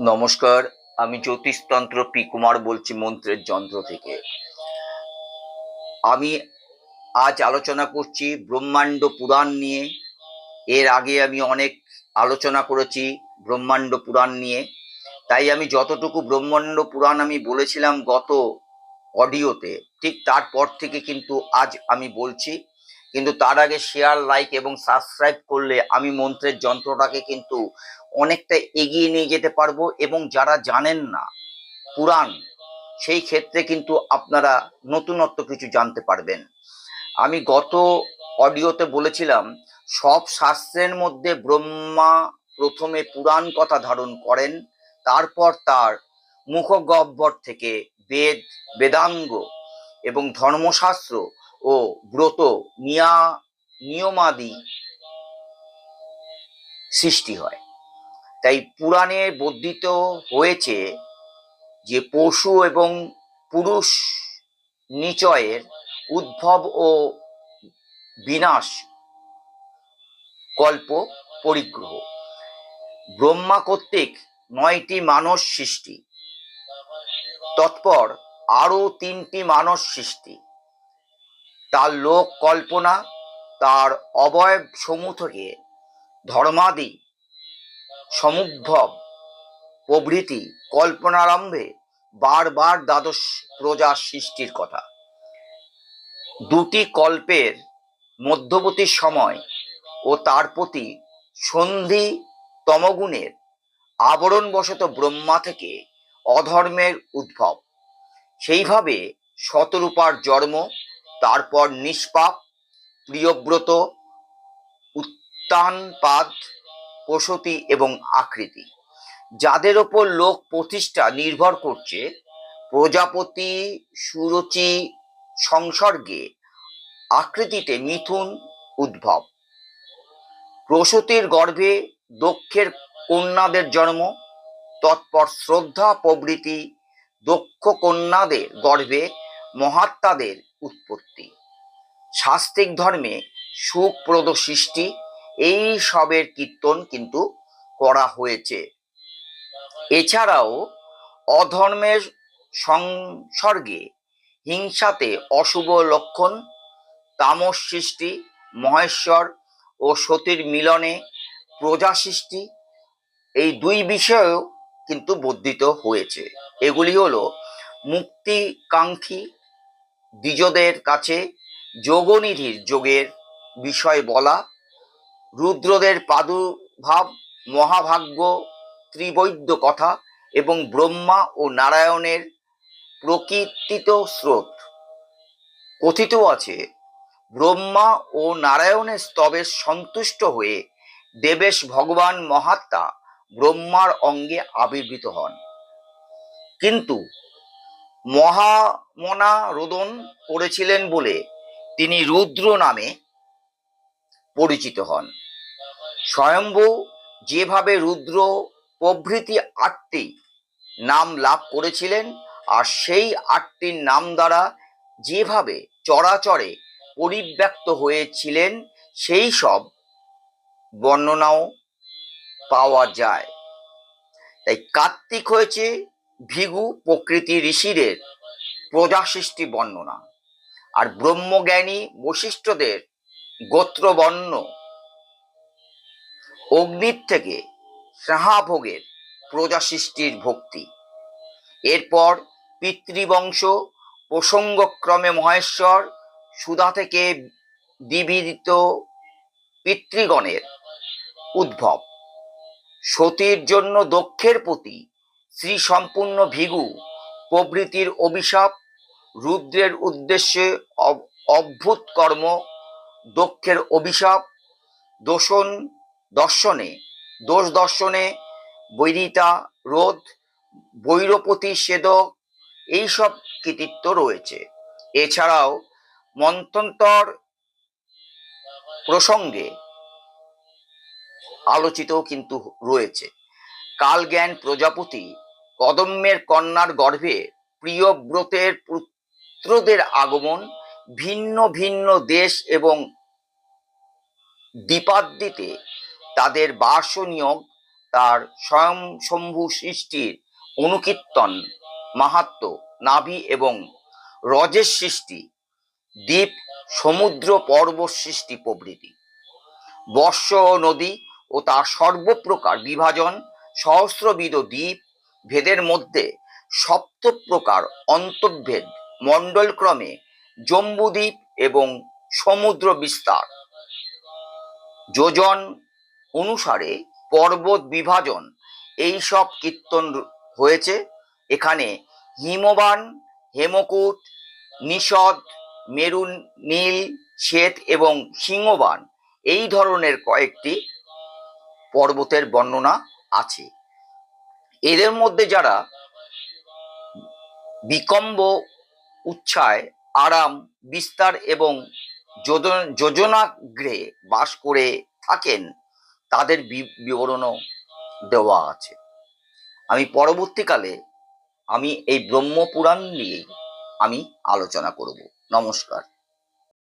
নমস্কার, আমি জ্যোতিষতন্ত্র পি কুমার বলছি মন্ত্রের যন্ত্র থেকে। আমি আজ আলোচনা করছি ব্রহ্মাণ্ড পুরাণ নিয়ে। এর আগে আমি অনেক আলোচনা করেছি ব্রহ্মাণ্ড পুরাণ নিয়ে। তাই আমি যতটুকু ব্রহ্মাণ্ড পুরাণ আমি বলেছিলাম গত অডিওতে, ঠিক তারপর থেকে কিন্তু আজ আমি বলছি। কিন্তু তার আগে শেয়ার লাইক এবং সাবস্ক্রাইব করলে আমি মন্ত্রের যন্ত্রটাকে কিন্তু অনেকটা এগিয়ে নিয়ে যেতে পারব এবং যারা জানেন না পুরাণ, সেই ক্ষেত্রে কিন্তু আপনারা নতুনত্ব কিছু জানতে পারবেন। আমি গত অডিওতে বলেছিলাম, সব শাস্ত্রের মধ্যে ব্রহ্মা প্রথমে পুরাণ কথা ধারণ করেন, তারপর তার মুখগহ্বর থেকে বেদ, বেদাঙ্গ এবং ধর্মশাস্ত্র ও ব্রত, নিয়া, নিয়মাদি সৃষ্টি হয়। তাই পুরাণে বর্ধিত হয়েছে যে পশু এবং পুরুষ নিচয়ের উদ্ভব ও বিনাশ কল্প পরিগ্রহ। ব্রহ্মা কর্তৃক নয়টি মানস সৃষ্টি, তৎপর আরও তিনটি মানস সৃষ্টি। তার লোক কল্পনা, তার অবয়ব সমূহ থেকে ধর্মাদি, সমুদ্ভব প্রভৃতি কল্পনারম্ভে বারবার দ্বাদশ প্রজা সৃষ্টির কথা। দুটি কল্পের মধ্যবর্তী সময় ও তার প্রতি সন্ধি তমগুণের আবরণবশত ব্রহ্মা থেকে অধর্মের উদ্ভব। সেইভাবে শতরূপার জন্ম তারপর নিষ্পাপ, প্রিয়ব্রত উত্তানপাদ প্রসূতি এবং আকৃতি। যাদের ওপর লোক প্রতিষ্ঠা নির্ভর করছে, প্রজাপতি, সুরুচি, সংসর্গে, আকৃতিতে মিথুন উদ্ভব। প্রসূতির গর্ভে দক্ষের কন্যাদের জন্ম, তৎপর শ্রদ্ধা প্রভৃতি দক্ষ কন্যাদের গর্ভে মহাত্মাদের উৎপত্তি। শাস্তিক ধর্মে সুখপ্রদ সৃষ্টি, এই সবের কীর্তন কিন্তু করা হয়েছে। এছাড়াও অধর্মের সংসর্গে হিংসাতে অশুভ লক্ষণ, তামস সৃষ্টি, মহেশ্বর ও সতীর মিলনে প্রজা সৃষ্টি, এই দুই বিষয়েও কিন্তু বর্ধিত হয়েছে। এগুলি হলো মুক্তিকাঙ্ক্ষী দ্বিজদের কাছে যোগনিধির যোগের বিষয় বলা, রুদ্রদের প্রাদুর্ভাব, মহাভাগ্য, ত্রিবৈদ্য কথা এবং ব্রহ্মা ও নারায়ণের প্রকৃতিত স্রোত। কথিত আছে, ব্রহ্মা ও নারায়ণের স্তবে সন্তুষ্ট হয়ে দেবেশ ভগবান মহাত্মা ব্রহ্মার অঙ্গে আবির্ভূত হন। কিন্তু মহামনা রোদন করেছিলেন বলে তিনি রুদ্র নামে পরিচিত হন। স্বয়ম্ভু যেভাবে রুদ্র প্রভৃতি আটটি নাম লাভ করেছিলেন আর সেই আটটির নাম দ্বারা যেভাবে চরাচরে পরিব্যক্ত হয়েছিলেন, সেই সব বর্ণনাও পাওয়া যায়। তাই কার্তিক হয়েছে ভিগু প্রকৃতি ঋষিদের প্রজা সৃষ্টি বর্ণনা। আর ব্রহ্মজ্ঞানী বৈশিষ্ট্যদের গোত্রবর্ণ অগ্নির থেকে সাহাভোগের প্রজা সৃষ্টির ভক্তি। এরপর পিতৃবংশ প্রসঙ্গক্রমে মহেশ্বর সুধা থেকে বিবিদিত পিতৃগণের উদ্ভব। সতীর জন্য দক্ষের প্রতি শ্রী সম্পূর্ণ ভিগু, প্রভৃতির অভিশাপ, রুদ্রের উদ্দেশ্যে অভূত কর্ম দক্ষের অভিশাপ, দোষণ, দর্শনে, দোষ দর্শনে, বৈরিতা, রোধ, বৈরপতি সেদক, এইসব কৃতিত্ব রয়েছে। এছাড়াও মন্থন্তর প্রসঙ্গে আলোচিত কিন্তু রয়েছে। কালজ্ঞান প্রজাপতি কদম্বের কন্যার গর্ভে প্রিয়ব্রতের পুত্রদের আগমন, ভিন্ন ভিন্ন দেশ এবং দ্বীপাদ্দিতে তাদের বাস নিয়োগ তার স্বয়ং শম্ভু সৃষ্টির অনুকীর্তন, মাহাত্ম, নাভি এবং রজের সৃষ্টি, দ্বীপ, সমুদ্র পর্বত সৃষ্টি প্রভৃতি। বর্ষ নদী ও তার সর্বপ্রকার বিভাজন, সহস্রবিধ দ্বীপ ভেদের মধ্যে সপ্ত প্রকার অন্তর্ভেদ মণ্ডলক্রমে জম্বুদ্বীপ এবং সমুদ্র বিস্তার যোজন অনুসারে পর্বত বিভাজন এই সব কীর্তন হয়েছে। এখানে হিমবান, হেমকূট, নিষদ, মেরুন, নীল, শ্বেত এবং সিংহবান এই ধরনের কয়েকটি পর্বতের বর্ণনা আছে। এদের মধ্যে যারা বিকম্ব, উচ্ছায়, আরাম, বিস্তার এবং যোজন- যোজনাগ্রে বাস করে থাকেন, তাদের বিবরণও দেওয়া আছে। আমি পরবর্তীকালে আমি এই ব্রহ্মপুরাণ নিয়ে আমি আলোচনা করব। নমস্কার।